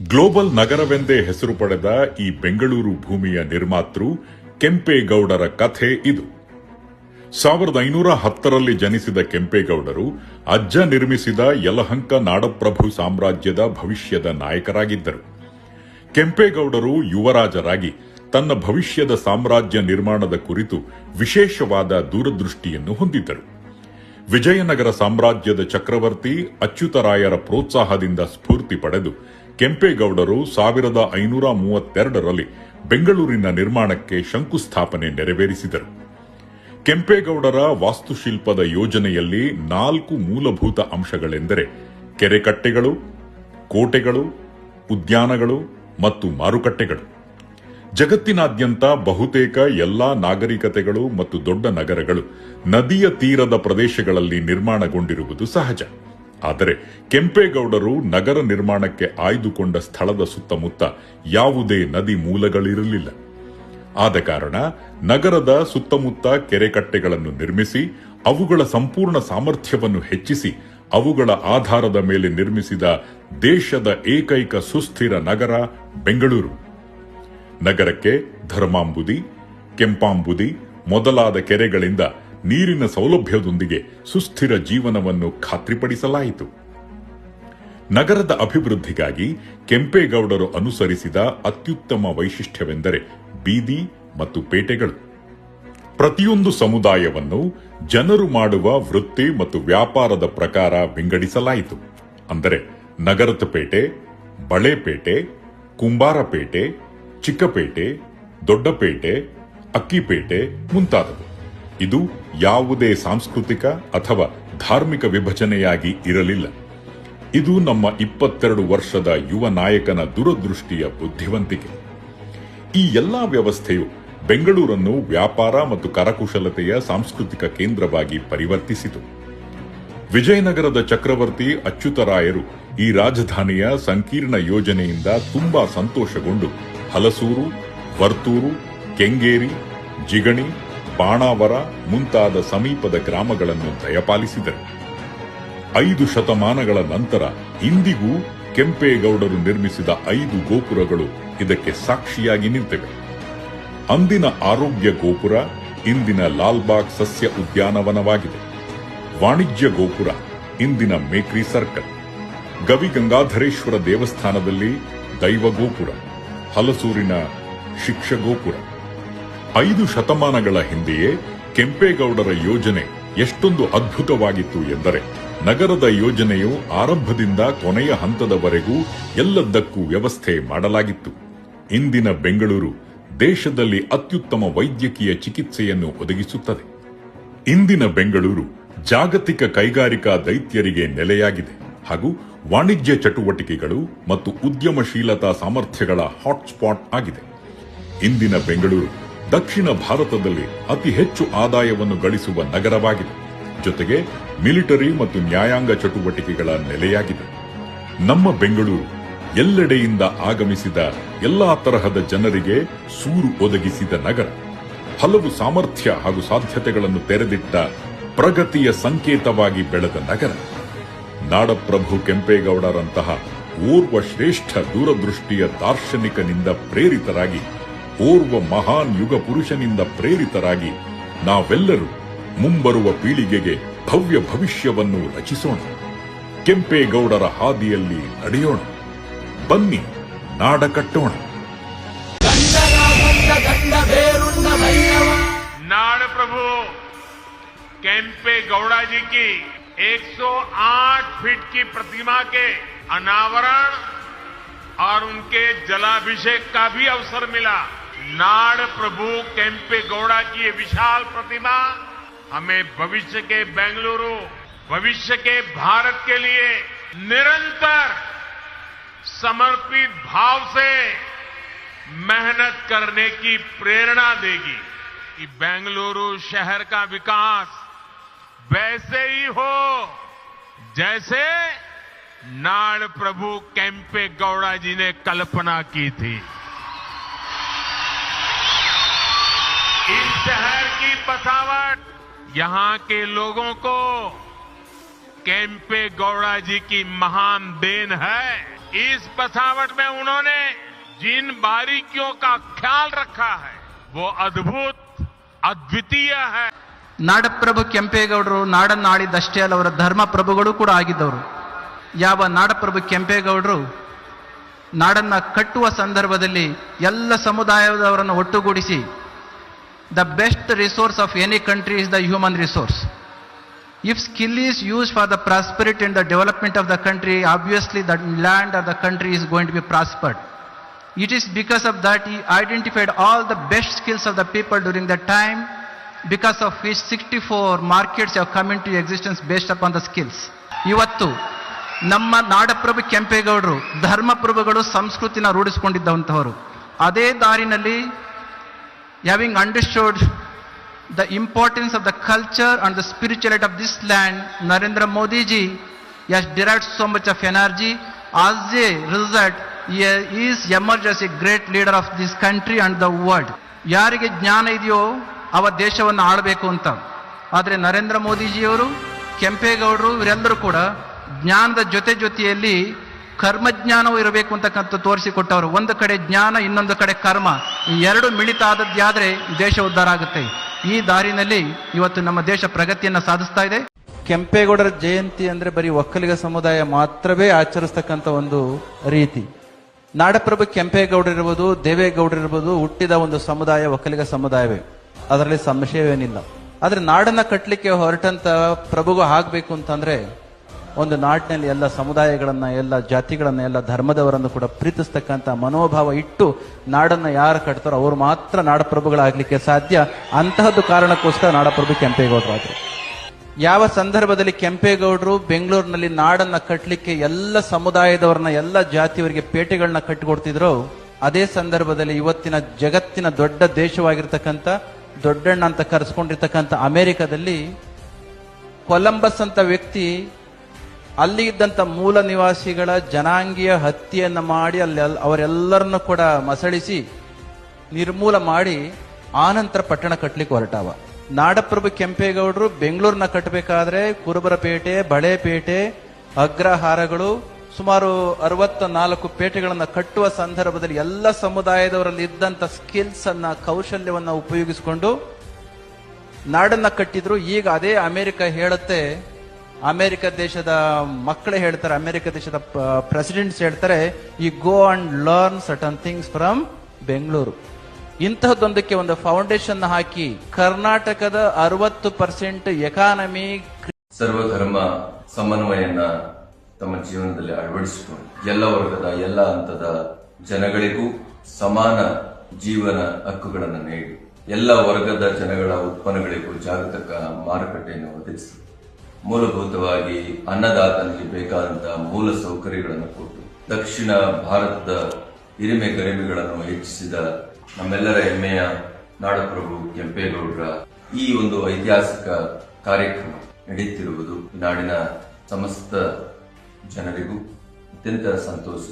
Global ನಗರವೆಂದೇ ಹೆಸರು ಪಡೆದ ಈ ಬೆಂಗಳೂರು ಭೂಮಿಯ ನಿರ್ಮಾತೃ ಕೆಂಪೇಗೌಡರ ಕಥೆ ಇದು. ಸಾವಿರದ ಐನೂರ ಹತ್ತರಲ್ಲಿ ಜನಿಸಿದ ಕೆಂಪೇಗೌಡರು ಅಜ್ಜ ನಿರ್ಮಿಸಿದ ಯಲಹಂಕ ನಾಡಪ್ರಭು ಸಾಮ್ರಾಜ್ಯದ ಭವಿಷ್ಯದ ನಾಯಕರಾಗಿದ್ದರು. ಕೆಂಪೇಗೌಡರು ಯುವರಾಜರಾಗಿ ತನ್ನ ಭವಿಷ್ಯದ ಸಾಮ್ರಾಜ್ಯ ನಿರ್ಮಾಣದ ಕುರಿತು ವಿಶೇಷವಾದ ದೂರದೃಷ್ಟಿಯನ್ನು ಹೊಂದಿದ್ದರು. ವಿಜಯನಗರ ಸಾಮ್ರಾಜ್ಯದ ಚಕ್ರವರ್ತಿ ಅಚ್ಯುತರಾಯರ ಪ್ರೋತ್ಸಾಹದಿಂದ ಸ್ಫೂರ್ತಿ ಪಡೆದು ಕೆಂಪೇಗೌಡರು ಸಾವಿರದ ಐನೂರ ಮೂವತ್ತೆರಡರಲ್ಲಿ ಬೆಂಗಳೂರಿನ ನಿರ್ಮಾಣಕ್ಕೆ ಶಂಕುಸ್ಥಾಪನೆ ನೆರವೇರಿಸಿದರು. ಕೆಂಪೇಗೌಡರ ವಾಸ್ತುಶಿಲ್ಪದ ಯೋಜನೆಯಲ್ಲಿ ನಾಲ್ಕು ಮೂಲಭೂತ ಅಂಶಗಳೆಂದರೆ ಕೆರೆಕಟ್ಟೆಗಳು, ಕೋಟೆಗಳು, ಉದ್ಯಾನಗಳು ಮತ್ತು ಮಾರುಕಟ್ಟೆಗಳು. ಜಗತ್ತಿನಾದ್ಯಂತ ಬಹುತೇಕ ಎಲ್ಲಾ ನಾಗರಿಕತೆಗಳು ಮತ್ತು ದೊಡ್ಡ ನಗರಗಳು ನದಿಯ ತೀರದ ಪ್ರದೇಶಗಳಲ್ಲಿ ನಿರ್ಮಾಣಗೊಂಡಿರುವುದು ಸಹಜ. ಆದರೆ ಕೆಂಪೇಗೌಡರು ನಗರ ನಿರ್ಮಾಣಕ್ಕೆ ಆಯ್ದುಕೊಂಡ ಸ್ಥಳದ ಸುತ್ತಮುತ್ತ ಯಾವುದೇ ನದಿ ಮೂಲಗಳಿರಲಿಲ್ಲ. ಆದ ಕಾರಣ ನಗರದ ಸುತ್ತಮುತ್ತ ಕೆರೆಕಟ್ಟೆಗಳನ್ನು ನಿರ್ಮಿಸಿ, ಅವುಗಳ ಸಂಪೂರ್ಣ ಸಾಮರ್ಥ್ಯವನ್ನು ಹೆಚ್ಚಿಸಿ, ಅವುಗಳ ಆಧಾರದ ಮೇಲೆ ನಿರ್ಮಿಸಿದ ದೇಶದ ಏಕೈಕ ಸುಸ್ಥಿರ ನಗರ ಬೆಂಗಳೂರು. ನಗರಕ್ಕೆ ಧರ್ಮಾಂಬುದಿ, ಕೆಂಪಾಂಬುದಿ ಮೊದಲಾದ ಕೆರೆಗಳಿಂದ ನೀರಿನ ಸೌಲಭ್ಯದೊಂದಿಗೆ ಸುಸ್ಥಿರ ಜೀವನವನ್ನು ಖಾತ್ರಿಪಡಿಸಲಾಯಿತು. ನಗರದ ಅಭಿವೃದ್ಧಿಗಾಗಿ ಕೆಂಪೇಗೌಡರು ಅನುಸರಿಸಿದ ಅತ್ಯುತ್ತಮ ವೈಶಿಷ್ಟ್ಯವೆಂದರೆ ಬೀದಿ ಮತ್ತು ಪೇಟೆಗಳು. ಪ್ರತಿಯೊಂದು ಸಮುದಾಯವನ್ನು ಜನರು ಮಾಡುವ ವೃತ್ತಿ ಮತ್ತು ವ್ಯಾಪಾರದ ಪ್ರಕಾರ ವಿಂಗಡಿಸಲಾಯಿತು. ಅಂದರೆ ನಗರದ ಪೇಟೆ ಬಳೆಪೇಟೆ ಕುಂಬಾರಪೇಟೆ ಚಿಕ್ಕಪೇಟೆ ದೊಡ್ಡಪೇಟೆ ಅಕ್ಕಿಪೇಟೆ ಮುಂತಾದವು. ಇದು ಯಾವುದೇ ಸಾಂಸ್ಕೃತಿಕ ಅಥವಾ ಧಾರ್ಮಿಕ ವಿಭಜನೆಯಾಗಿ ಇರಲಿಲ್ಲ. ಇದು ನಮ್ಮ ಇಪ್ಪತ್ತೆರಡು ವರ್ಷದ ಯುವ ನಾಯಕನ ದೂರದೃಷ್ಟಿಯ ಬುದ್ಧಿವಂತಿಕೆ. ಈ ಎಲ್ಲಾ ವ್ಯವಸ್ಥೆಯು ಬೆಂಗಳೂರನ್ನು ವ್ಯಾಪಾರ ಮತ್ತು ಕರಕುಶಲತೆಯ ಸಾಂಸ್ಕೃತಿಕ ಕೇಂದ್ರವಾಗಿ ಪರಿವರ್ತಿಸಿತು. ವಿಜಯನಗರದ ಚಕ್ರವರ್ತಿ ಅಚ್ಯುತರಾಯರು ಈ ರಾಜಧಾನಿಯ ಸಂಕೀರ್ಣ ಯೋಜನೆಯಿಂದ ತುಂಬಾ ಸಂತೋಷಗೊಂಡು ಹಲಸೂರು, ವರ್ತೂರು, ಕೆಂಗೇರಿ, ಜಿಗಣಿ ಬಾಣಾವರ ಮುಂತಾದ ಸಮೀಪದ ಗ್ರಾಮಗಳನ್ನು ದಯಪಾಲಿಸಿದರು. ಐದು ಶತಮಾನಗಳ ನಂತರ ಇಂದಿಗೂ ಕೆಂಪೇಗೌಡರು ನಿರ್ಮಿಸಿದ ಐದು ಗೋಪುರಗಳು ಇದಕ್ಕೆ ಸಾಕ್ಷಿಯಾಗಿ ನಿಂತಿವೆ. ಅಂದಿನ ಆರೋಗ್ಯ ಗೋಪುರ ಇಂದಿನ ಲಾಲ್ಬಾಗ್ ಸಸ್ಯ ಉದ್ಯಾನವನವಾಗಿದೆ. ವಾಣಿಜ್ಯ ಗೋಪುರ ಇಂದಿನ ಮೇಕ್ರಿ ಸರ್ಕಲ್. ಗವಿಗಂಗಾಧರೇಶ್ವರ ದೇವಸ್ಥಾನದಲ್ಲಿ ದೈವ ಗೋಪುರ, ಹಲಸೂರಿನ ಶಿಕ್ಷ ಗೋಪುರ. ಐದು ಶತಮಾನಗಳ ಹಿಂದೆಯೇ ಕೆಂಪೇಗೌಡರ ಯೋಜನೆ ಎಷ್ಟೊಂದು ಅದ್ಭುತವಾಗಿತ್ತು ಎಂದರೆ ನಗರದ ಯೋಜನೆಯು ಆರಂಭದಿಂದ ಕೊನೆಯ ಹಂತದವರೆಗೂ ಎಲ್ಲದಕ್ಕೂ ವ್ಯವಸ್ಥೆ ಮಾಡಲಾಗಿತ್ತು. ಇಂದಿನ ಬೆಂಗಳೂರು ದೇಶದಲ್ಲಿ ಅತ್ಯುತ್ತಮ ವೈದ್ಯಕೀಯ ಚಿಕಿತ್ಸೆಯನ್ನು ಒದಗಿಸುತ್ತದೆ. ಇಂದಿನ ಬೆಂಗಳೂರು ಜಾಗತಿಕ ಕೈಗಾರಿಕಾ ದೈತ್ಯರಿಗೆ ನೆಲೆಯಾಗಿದೆ ಹಾಗೂ ವಾಣಿಜ್ಯ ಚಟುವಟಿಕೆಗಳು ಮತ್ತು ಉದ್ಯಮಶೀಲತಾ ಸಾಮರ್ಥ್ಯಗಳ ಹಾಟ್ಸ್ಪಾಟ್ ಆಗಿದೆ. ಇಂದಿನ ಬೆಂಗಳೂರು ದಕ್ಷಿಣ ಭಾರತದಲ್ಲಿ ಅತಿ ಹೆಚ್ಚು ಆದಾಯವನ್ನು ಗಳಿಸುವ ನಗರವಾಗಿದೆ. ಜೊತೆಗೆ ಮಿಲಿಟರಿ ಮತ್ತು ನ್ಯಾಯಾಂಗ ಚಟುವಟಿಕೆಗಳ ನೆಲೆಯಾಗಿದೆ. ನಮ್ಮ ಬೆಂಗಳೂರು ಎಲ್ಲೆಡೆಯಿಂದ ಆಗಮಿಸಿದ ಎಲ್ಲಾ ತರಹದ ಜನರಿಗೆ ಸೂರು ಒದಗಿಸಿದ ನಗರ. ಹಲವು ಸಾಮರ್ಥ್ಯ ಹಾಗೂ ಸಾಧ್ಯತೆಗಳನ್ನು ತೆರೆದಿಟ್ಟ ಪ್ರಗತಿಯ ಸಂಕೇತವಾಗಿ ಬೆಳೆದ ನಗರ. ನಾಡಪ್ರಭು ಕೆಂಪೇಗೌಡರಂತಹ ಓರ್ವ ಶ್ರೇಷ್ಠ ದೂರದೃಷ್ಟಿಯ ದಾರ್ಶನಿಕನಿಂದ ಪ್ರೇರಿತರಾಗಿ ಓರ್ವ ಮಹಾನ್ ಯುಗ ಪುರುಷನಿಂದ ಪ್ರೇರಿತರಾಗಿ ನಾವೆಲ್ಲರೂ ಮುಂಬರುವ ಪೀಳಿಗೆಗೆ ಭವ್ಯ ಭವಿಷ್ಯವನ್ನು ರಚಿಸೋಣ ಕೆಂಪೇಗೌಡರ ಹಾದಿಯಲ್ಲಿ ನಡೆಯೋಣ ಬನ್ನಿ ನಾಡ ಕಟ್ಟೋಣ नाड़ प्रभु कैंपे गौड़ा जी की 108 फीट की प्रतिमा के अनावरण और उनके जलाभिषेक का भी अवसर मिला नाड़ प्रभु कैंपे गौड़ा की ये विशाल प्रतिमा हमें भविष्य के बेंगलुरु, भविष्य के भारत के लिए निरंतर समर्पित भाव से मेहनत करने की प्रेरणा देगी कि बेंगलुरु शहर का विकास वैसे ही हो जैसे नाड़ प्रभु कैंपे गौड़ा जी ने कल्पना की थी। शहर की बसावट यहां के लोगों को कैंपे गौड़ा जी की महान देन है इस बसावट में उन्होंने जिन बारीकियों का ख्याल रखा है वो अद्भुत अद्वितीय है ನಾಡಪ್ರಭು ಕೆಂಪೇಗೌಡರು ನಾಡನ್ನು ಆಳಿದಷ್ಟೇ ಅಲ್ಲ ಅವರ ಧರ್ಮ ಪ್ರಭುಗಳು ಕೂಡ ಆಗಿದ್ದವರು ಯಾವ ನಾಡಪ್ರಭು ಕೆಂಪೇಗೌಡರು ನಾಡನ್ನ ಕಟ್ಟುವ ಸಂದರ್ಭದಲ್ಲಿ ಎಲ್ಲ ಸಮುದಾಯದವರನ್ನು ಒಟ್ಟುಗೂಡಿಸಿ the best resource of any country is the human resource if skill is use for the prosperity and the development of the country obviously the land of the country is going to be prospered It is because of that he identified all the best skills of the people during that time, because of which 64 markets have come into existence based upon the skills. ಇವತ್ತು ನಮ್ಮ ನಾಡಪ್ರಭು ಕೆಂಪೇಗೌಡರು ಧರ್ಮಪ್ರಭುಗಳು ಸಂಸ್ಕೃತಿನ ರೂಢಿಸಿಕೊಂಡಿದ್ದಂಥವರು ಅದೇ ದಾರಿನಲ್ಲಿ having understood the importance of the culture and the spirituality of this land, Narendra Modi ji has derived so much of energy. As a result, he is emerged as a great leader of this country and the world. ಯಾರಿಗೆ ಜ್ಞಾನ ಇದೆಯೋ ಅವ ದೇಶವನ್ನು ಆಳಬೇಕು ಅಂತ ಆದರೆ ನರೇಂದ್ರ ಮೋದಿಜಿಯವರು ಕೆಂಪೇಗೌಡರು ಇವರೆಲ್ಲರೂ ಕೂಡ ಜ್ಞಾನದ ಜೊತೆ ಜೊತೆಯಲ್ಲಿ ಕರ್ಮಜ್ಞಾನವೂ ಇರಬೇಕು ಅಂತಕ್ಕಂಥ ತೋರಿಸಿಕೊಟ್ಟವರು. ಒಂದು ಕಡೆ ಜ್ಞಾನ, ಇನ್ನೊಂದು ಕಡೆ ಕರ್ಮ. ಈ ಎರಡು ಮಿಳಿತ ಆದರೆ ದೇಶ ಉದ್ಧಾರ ಆಗುತ್ತೆ. ಈ ದಾರಿನಲ್ಲಿ ಇವತ್ತು ನಮ್ಮ ದೇಶ ಪ್ರಗತಿಯನ್ನು ಸಾಧಿಸ್ತಾ ಇದೆ. ಕೆಂಪೇಗೌಡರ ಜಯಂತಿ ಅಂದ್ರೆ ಬರೀ ಒಕ್ಕಲಿಗ ಸಮುದಾಯ ಮಾತ್ರವೇ ಆಚರಿಸ್ತಕ್ಕಂಥ ಒಂದು ರೀತಿ. ನಾಡಪ್ರಭು ಕೆಂಪೇಗೌಡರಿರ್ಬೋದು ದೇವೇಗೌಡರಿರ್ಬೋದು ಹುಟ್ಟಿದ ಒಂದು ಸಮುದಾಯ ಒಕ್ಕಲಿಗ ಸಮುದಾಯವೇ. ಅದರಲ್ಲಿ ಸಂಶಯವೇನಿಲ್ಲ. ಆದರೆ ನಾಡನ್ನ ಕಟ್ಟಲಿಕ್ಕೆ ಹೊರಟಂತ ಪ್ರಭುಗೂ ಆಗ್ಬೇಕು ಅಂತಂದ್ರೆ ಒಂದು ನಾಡಿನಲ್ಲಿ ಎಲ್ಲ ಸಮುದಾಯಗಳನ್ನ, ಎಲ್ಲ ಜಾತಿಗಳನ್ನ, ಎಲ್ಲ ಧರ್ಮದವರನ್ನು ಕೂಡ ಪ್ರೀತಿಸ್ತಕ್ಕಂಥ ಮನೋಭಾವ ಇಟ್ಟು ನಾಡನ್ನ ಯಾರು ಕಟ್ತಾರೋ ಅವರು ಮಾತ್ರ ನಾಡಪ್ರಭುಗಳಾಗ್ಲಿಕ್ಕೆ ಸಾಧ್ಯ. ಅಂತಹದ್ದು ಕಾರಣಕ್ಕೋಸ್ಕರ ನಾಡಪ್ರಭು ಕೆಂಪೇಗೌಡರು ಯಾವ ಸಂದರ್ಭದಲ್ಲಿ ಕೆಂಪೇಗೌಡರು ಬೆಂಗಳೂರಿನಲ್ಲಿ ನಾಡನ್ನ ಕಟ್ಟಲಿಕ್ಕೆ ಎಲ್ಲ ಸಮುದಾಯದವರನ್ನ, ಎಲ್ಲ ಜಾತಿಯವರಿಗೆ ಪೇಟೆಗಳನ್ನ ಕಟ್ಟಿಕೊಡ್ತಿದ್ರು ಅದೇ ಸಂದರ್ಭದಲ್ಲಿ ಇವತ್ತಿನ ಜಗತ್ತಿನ ದೊಡ್ಡ ದೇಶವಾಗಿರ್ತಕ್ಕಂಥ, ದೊಡ್ಡಣ್ಣ ಅಂತ ಕರೆಸ್ಕೊಂಡಿರ್ತಕ್ಕಂಥ ಅಮೆರಿಕದಲ್ಲಿ ಕೊಲಂಬಸ್ ಅಂತ ವ್ಯಕ್ತಿ ಅಲ್ಲಿ ಇದ್ದಂತ ಮೂಲ ನಿವಾಸಿಗಳ ಜನಾಂಗೀಯ ಹತ್ಯೆಯನ್ನು ಮಾಡಿ ಅಲ್ಲಿ ಅವರೆಲ್ಲರನ್ನು ಕೂಡ ಮಸಳಿಸಿ, ನಿರ್ಮೂಲ ಮಾಡಿ ಆನಂತರ ಪಟ್ಟಣ ಕಟ್ಟಲಿಕ್ಕೆ ಹೊರಟಾವ. ನಾಡಪ್ರಭು ಕೆಂಪೇಗೌಡರು ಬೆಂಗಳೂರನ್ನ ಕಟ್ಟಬೇಕಾದ್ರೆ ಕುರುಬರಪೇಟೆ, ಬಳೆಪೇಟೆ, ಅಗ್ರಹಾರಗಳು, ಸುಮಾರು ಅರವತ್ತ ನಾಲ್ಕು ಪೇಟೆಗಳನ್ನು ಕಟ್ಟುವ ಸಂದರ್ಭದಲ್ಲಿ ಎಲ್ಲ ಸಮುದಾಯದವರಲ್ಲಿ ಇದ್ದಂತ ಸ್ಕಿಲ್ಸ್ ಅನ್ನ, ಕೌಶಲ್ಯವನ್ನ ಉಪಯೋಗಿಸಿಕೊಂಡು ನಾಡನ್ನ ಕಟ್ಟಿದ್ರು. ಈಗ ಅದೇ ಅಮೆರಿಕ ಹೇಳುತ್ತೆ ಅಮೆರಿಕ ದೇಶದ ಮಕ್ಕಳು ಹೇಳ್ತಾರೆ, ಅಮೆರಿಕ ದೇಶದ ಪ್ರೆಸಿಡೆಂಟ್ಸ್ ಹೇಳ್ತಾರೆ ಈ go and learn certain things from Bengaluru ಇಂತಹದ್ದೊಂದಕ್ಕೆ ಒಂದು ಫೌಂಡೇಶನ್ ಹಾಕಿ ಕರ್ನಾಟಕದ ಅರವತ್ತು ಪರ್ಸೆಂಟ್ ಎಕಾನಮಿ ಸರ್ವಧರ್ಮ ಸಮನ್ವಯನ ತಮ್ಮ ಜೀವನದಲ್ಲಿ ಅಳವಡಿಸಿಕೊಂಡು ಎಲ್ಲ ವರ್ಗದ, ಎಲ್ಲ ಹಂತದ ಜನಗಳಿಗೂ ಸಮಾನ ಜೀವನ ಹಕ್ಕುಗಳನ್ನು ನೀಡಿ. ಎಲ್ಲ ವರ್ಗದ ಜನಗಳ ಉತ್ಪನ್ನಗಳಿಗೂ ಜಾಗತಿಕ ಮಾರುಕಟ್ಟೆಯನ್ನು ಒದಗಿಸಿ ಮೂಲಭೂತವಾಗಿ ಅನ್ನದಾತನಿಗೆ ಬೇಕಾದಂತಹ ಮೂಲ ಸೌಕರ್ಯಗಳನ್ನು ಕೊಟ್ಟು ದಕ್ಷಿಣ ಭಾರತದ ಹಿರಿಮೆ ಗರಿಮೆಗಳನ್ನು ಹೆಚ್ಚಿಸಿದ ನಮ್ಮೆಲ್ಲರ ಹೆಮ್ಮೆಯ ನಾಡಪ್ರಭು ಕೆಂಪೇಗೌಡರ ಈ ಒಂದು ಐತಿಹಾಸಿಕ ಕಾರ್ಯಕ್ರಮ ನಡೆಯುತ್ತಿರುವುದು ನಾಡಿನ ಸಮಸ್ತ ಜನರಿಗೂ ಅತ್ಯಂತ ಸಂತೋಷ.